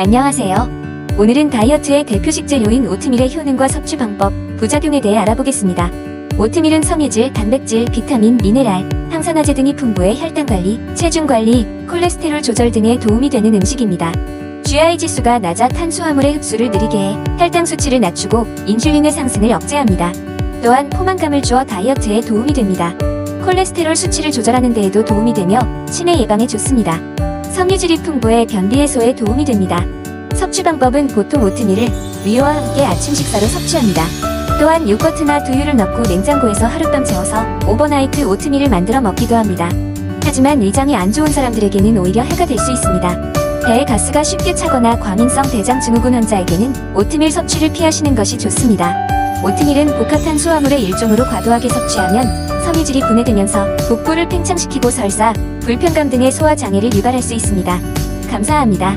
안녕하세요. 오늘은 다이어트의 대표 식재료인 오트밀의 효능과 섭취 방법, 부작용에 대해 알아보겠습니다. 오트밀은 섬유질, 단백질, 비타민, 미네랄, 항산화제 등이 풍부해 혈당 관리, 체중 관리, 콜레스테롤 조절 등에 도움이 되는 음식입니다. GI 지수가 낮아 탄수화물의 흡수를 느리게 해 혈당 수치를 낮추고 인슐린의 상승을 억제합니다. 또한 포만감을 주어 다이어트에 도움이 됩니다. 콜레스테롤 수치를 조절하는 데에도 도움이 되며 치매 예방에 좋습니다. 섬유질이 풍부해 변비 해소에 도움이 됩니다. 섭취 방법은 보통 오트밀을 위와 함께 아침 식사로 섭취합니다. 또한 요거트나 두유를 넣고 냉장고에서 하룻밤 재워서 오버나이트 오트밀을 만들어 먹기도 합니다. 하지만 위장이 안 좋은 사람들에게는 오히려 해가 될 수 있습니다. 배에 가스가 쉽게 차거나 과민성 대장 증후군 환자에게는 오트밀 섭취를 피하시는 것이 좋습니다. 오트밀은 복합탄수화물의 일종으로 과도하게 섭취하면 섬유질이 분해되면서 복부를 팽창시키고 설사, 불편감 등의 소화 장애를 유발할 수 있습니다. 감사합니다.